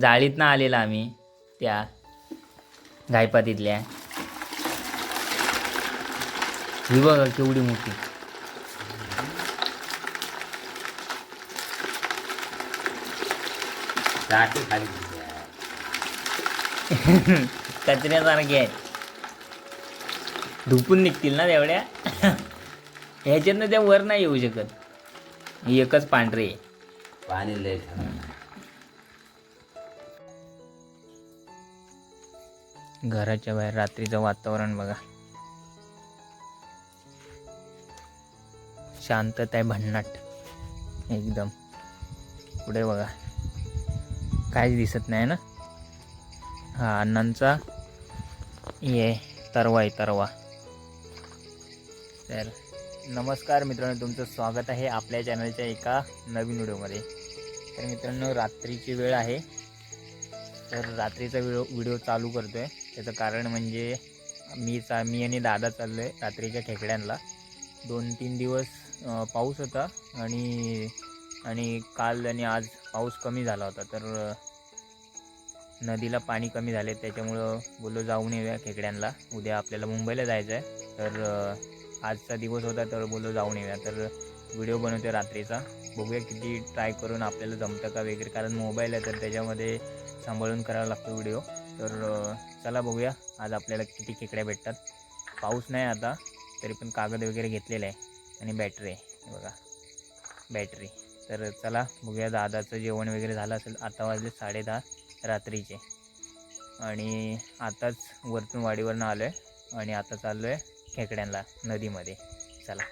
जाळीतनं आलेला आम्ही त्या गायपातीतल्या. ही बघा केवढी मोठी. कचऱ्यासारखी आहे. धुपून निघतील ना तेवढ्या? ह्याच्यातनं त्या वर नाही येऊ शकत. ही एकच पांढरी आहे. पाणी लय घराच्या बाहेर रात्रीचं वातावरण बघा. शांतता आहे भन्नाट. एकदम. पुढे बघा. काहीच दिसत नाही ना? हा अण्णांचा ये तरवा आहे तरवा. तर नमस्कार मित्रांनो तुमचं स्वागत आहे आपल्या चॅनलच्या एका नवीन व्हिडिओमध्ये. तर मित्रांनो रात्रीची वेळ आहे. तर रात्रीचा व्हिडिओ व्हिडिओ चालू करतो आहे त्याचं कारण म्हणजे मी चा मी आणि दादा चाललो आहे रात्रीच्या खेकड्यांना दोन तीन दिवस पाऊस होता आणि आणि काल आणि आज पाऊस कमी झाला होता. तर नदीला पाणी कमी झाले त्याच्यामुळं बोललो जाऊन येऊया खेकड्यांना उद्या आपल्याला मुंबईला जायचं आहे तर आजचा दिवस होता तर बोललो जाऊन येऊया. तर व्हिडिओ बनवतो रात्रीचा. बघूया किती ट्राय करून आपल्याला जमतं का वगैरे. कारण मोबाईल आहे तर त्याच्यामध्ये सांभाळून करावा लागतो व्हिडिओ. तर चला बघूया. आज आपल्याला किती खेकड्या भेटतात. पाऊस नाही आता तरी पण कागद वगैरे घेतलेला आहे. आणि बॅटरी आहे. बघा. बॅटरी तर चला बघूया दादाचं जेवण वगैरे झालं असेल आता वाजले साडेदहा रात्रीचे. आणि आताच वरतून वाडीवरनं आलो आहे आणि आता चाललो आहे खेकड्यांना नदीमध्ये. चला.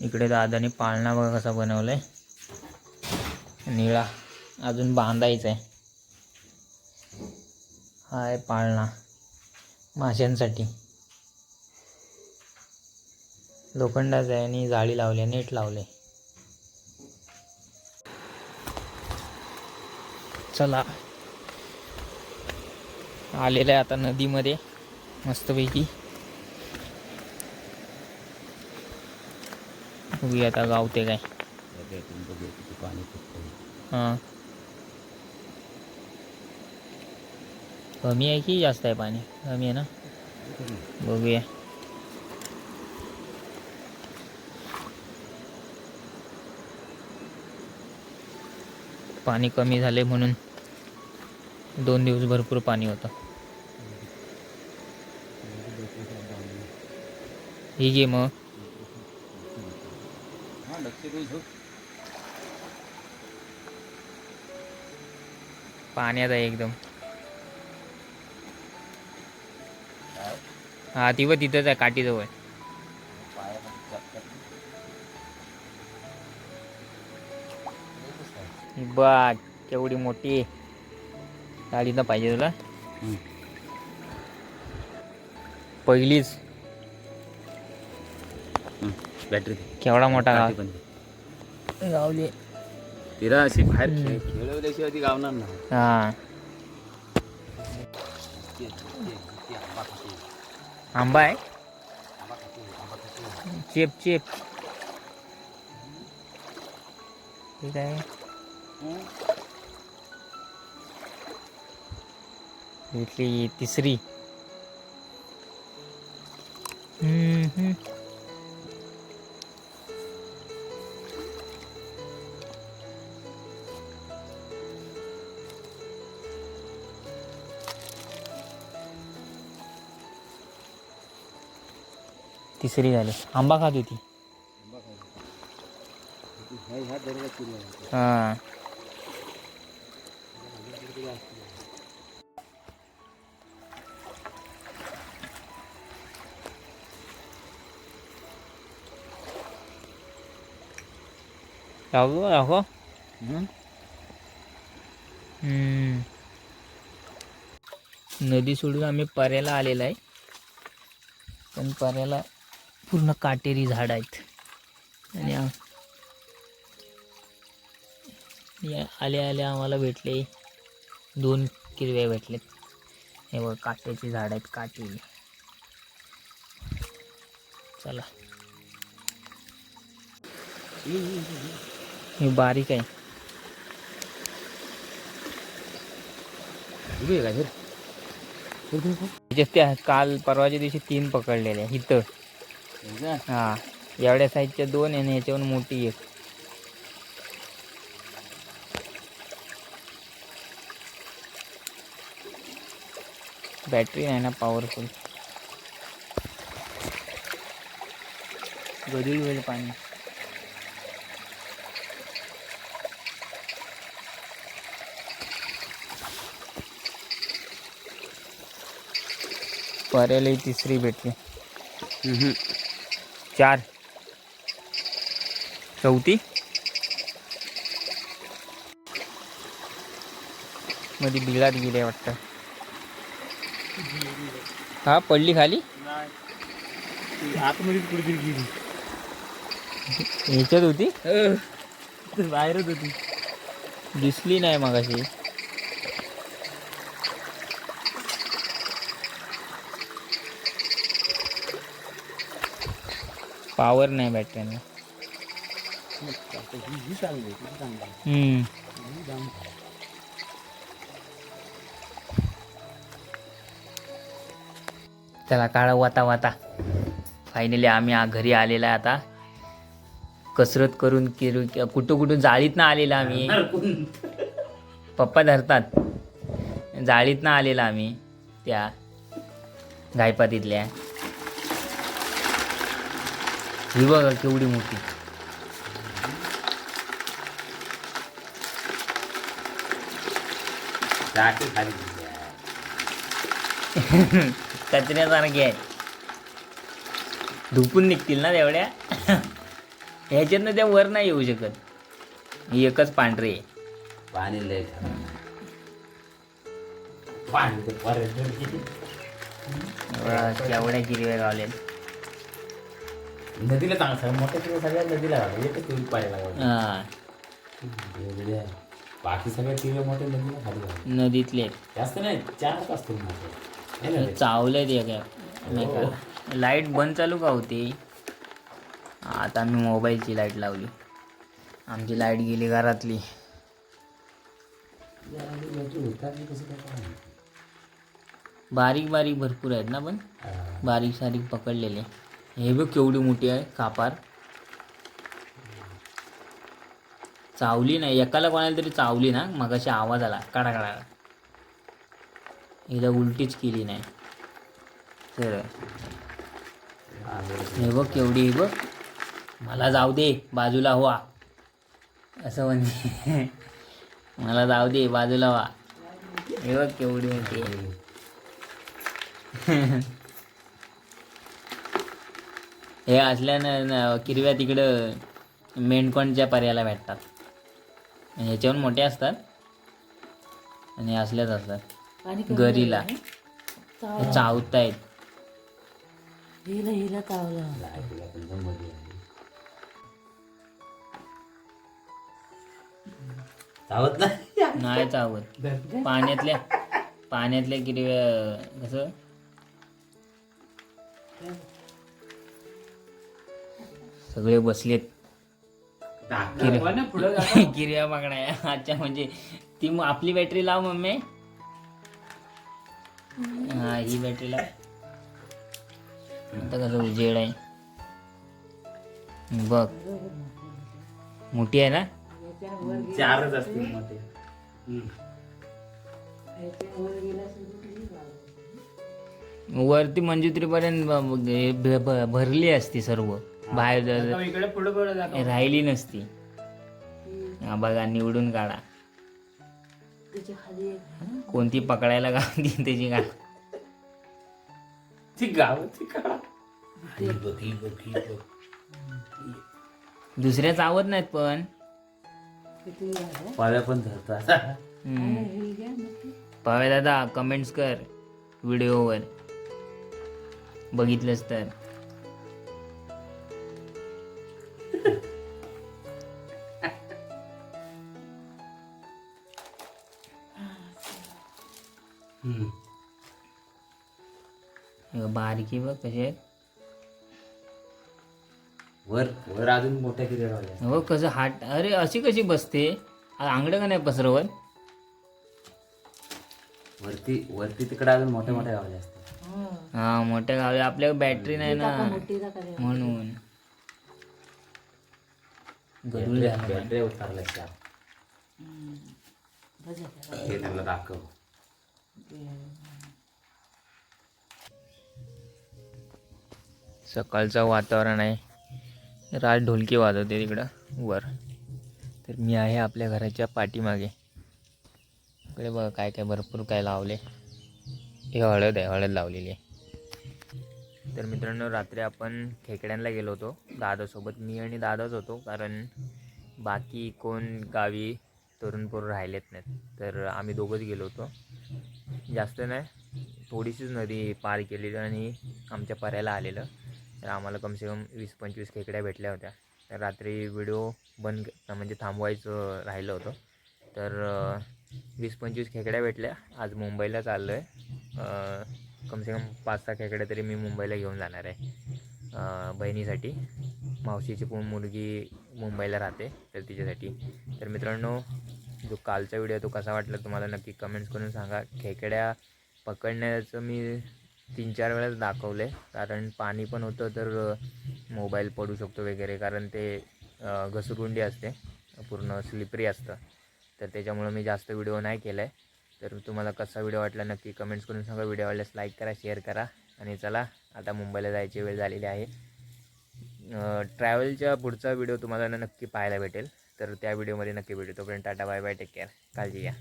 इकडे दादाने पाळणा बघा कसा बनवला आहे निळा. अजून बांधायचा आहे आहे पाळणा माशांसाठी. लोखंडाचा आहे आणि जाळी लावली नेट लावले. चला. आलेलं आहे आता नदीमध्ये मस्तपैकी. बघूया आता गावते काय. हां. कमी आहे की जास्त आहे पाणी कमी आहे ना बघूया पाणी कमी झाले म्हणून दोन दिवस भरपूर पाणी होतं. ही घे मग. हा, पाण्यात आहे एकदम. हा ती व तिथंच आहे काठीजवळ. बघ केवढी मोठी गाडी तर पाहिजे तुला. पहिलीच. बॅटरी. केवढा मोठा गाव. गावली. तिला अशी बाहेर खेळवल्याशिवाय ती गावणार नाही. हा. आंबा खाते. आंबा आहे आंबा खाते, आंबा खाते. चेप चेप ठीक आहे हं? भेटली तिसरी हम्म, हम्म. तिसरी झाली आंबा खात होती. हां हं? हम्म. नदी सोडून आम्ही पर्याला आलेला आहे पण पर्याला पूर्ण काटेरी झाड आहेत. आणि आ- या आल्या आल्या आम्हाला भेटले. दोन किरव्या भेटलेत. हे बघ काट्याची झाड आहेत काटे चला. हे बारीक आहे. त्याच्यात त्या काल परवाच्या दिवशी तीन पकडलेले इथं. हा. एवढ्या साईजच्या दोन आहे आणि ह्याच्यावर मोठी एक. बॅटरी आहे ना पॉवरफुल गजूळ होईल पाणी. पर्याला तिसरी भेटली चार. चौथी. मध्ये बिळात गेले वाटतं. हा पडली खाली? आतमध्ये कुठे गेली. ह्याच्यात होती? बाहेरच होती. दिसली नाही मगाशी. पॉवर नाही बॅटरीला हम्म. त्याला काळा वाता वाता. फायनली आम्ही आ- घरी आलेला आहे आता. कसरत करून किरू कुठं कुठून जाळीतनं आलेला आम्ही. पप्पा धरतात. जाळीतनं आलेला आम्ही त्या गायपातीतल्या. ही बघा केवढी मोठी? कचऱ्यासारखी आहे धुपून निघतील ना तेवढ्या? ह्याच्यातनं त्या वर नाही येऊ शकत. ही एकच पांढरी आहे. पाणी लय पाणी केवढ्या गिरव्या गावल्या नदीला चांगलं मोठ्या किंवा सगळ्या नदीला घालू एकच तेवढी पाणी लागलं. हा. बाकी सगळ्या टिव्या मोठ्या नदीला खाली घालू नदीतले. जास्त नाही चारच असतील मोठे है? चावले ते. काय लाइट बंद चालू का होती? आता आम्ही मोबाईलची लाइट लावली. आमची लाइट गेली घरातली. मोठी. बारीक बारीक भरपूर आहेत ना पण? हा. बारीक सारीक पकडलेले. हे बघ केवढी मोठी आहे कापार. चावली नाही एकाला कोणाला तरी चावली ना मगाशी आवाज आला काढा काढा. हिला उलटीच केली नाही. तर हे बघ केवढी हे बघ. मला जाऊ दे बाजूला व्हा. असं म्हणजे मला जाऊ दे बाजूला व्हा. हे बघ केवढी मोठी हे असल्यानं किरव्या तिकडं मेंढकोणच्या पर्याला भेटतात. ह्याच्याहून मोठे असतात. आणि असल्याच असतात. गरीला. चावतायत हिला हिला चावला लाईटीला पण जमत नाही. चावत नाही? नाही चावत. पाण्यातल्या पाण्यातल्या किरव्या कसं? सगळे बसलेत. किरव्या मागण्या. अच्छा म्हणजे ती मग आपली बॅटरी लाव मम्मी. हा ही बॅटरी लाव. आता कसं उजेड आहे. बघ. मोठी आहे ना? चारच असतील मोठे. वरती मंजुत्रीपर्यंत भरली असती सर्व. बाहेर ज- इकडे पुढे पुढे राहिली नसती. हा बघा निवडून काढा. खाली कोणती पकडायला गावती त्याची ती गाव ती काढा. बघ ही बघ ही बघ. दुसऱ्या चावत नाहीत पण. किती झालं? पाव्या पण धरतात. हम्म. ही घ्या मोठी. पावे दादा कमेंट्स कर. व्हिडिओवर बघितलंस तर. बारकी बघ कसे आहेत वर वर अजून मोठ्या किती हो कसं हाट अरे अशी कशी बसते? आंगडं का नाही पसरवत वरती वरती तिकडे अजून मोठ्या मोठ्या गावले असतात हा. मोठ्या गावी. आपल्या बॅटरी नाही ना. म्हणून. बॅटरी उतरल्या त्या. हे त्यांना दाखव. सकाळचं वातावरण आहे. राज ढोलकी वाजवते तिकडं वर. तर मी आहे आपल्या घराच्या पाठीमागे. इकडे बघा काय काय भरपूर काय लावले. हे हळद आहे हळद लावलेली आहे. तर मित्रांनो रात्री आपण खेकड्यांना गेलो होतो दादासोबत. मी आणि दादाच होतो कारण बाकी कोण गावी तरुण पोरं राहिलेत नाहीत. तर आम्ही दोघंच गेलो होतो. जास्त नाही. थोडीशीच नदी पार केलेली आणि आमच्या पर्याला आलेलं. तर आम्हाला कमसे कम वीस पंचवीस खेकड्या भेटल्या होत्या. तर रात्री व्हिडिओ बंद म्हणजे थांबवायचं राहिलं होतं. तर वीस पंचवीस खेकड्या भेटल्या. आज मुंबईला चाललो आहे कमसे कम पाच सहा खेकड्या तरी मी मुंबईला घेऊन जाणार आहे. बहिणीसाठी. मावशीची पण मुलगी मुंबईला राहते तर तिच्यासाठी. तर मित्रांनो जो कालचा व्हिडिओ तो कसा वाटला तुम्हाला? नक्की कमेंट्स करून सांगा. खेकड्या पकडण्याचं मी तीन चार वेळेस दाखवले. कारण पाणी पण होतं तर मोबाईल पडू शकतो वगैरे. कारण ते घसरगुंडी असते. पूर्ण स्लिपरी असतं. तर त्याच्यामुळं मी जास्त व्हिडिओ नाही केला आहे तर तुम्हाला कसा व्हिडिओ वाटला नक्की कमेंट्स करून सांगा. व्हिडिओ आवडल्यास लाईक करा शेअर करा. आणि चला आता मुंबईला जायची वेळ झालेली आहे. ट्रॅव्हलच्या पुढचा व्हिडिओ तुम्हाला नक्की पाहायला भेटेल. तर त्या व्हिडिओमध्ये नक्की भेटू. तोपर्यंत tata bye bye take care काळजी घ्या.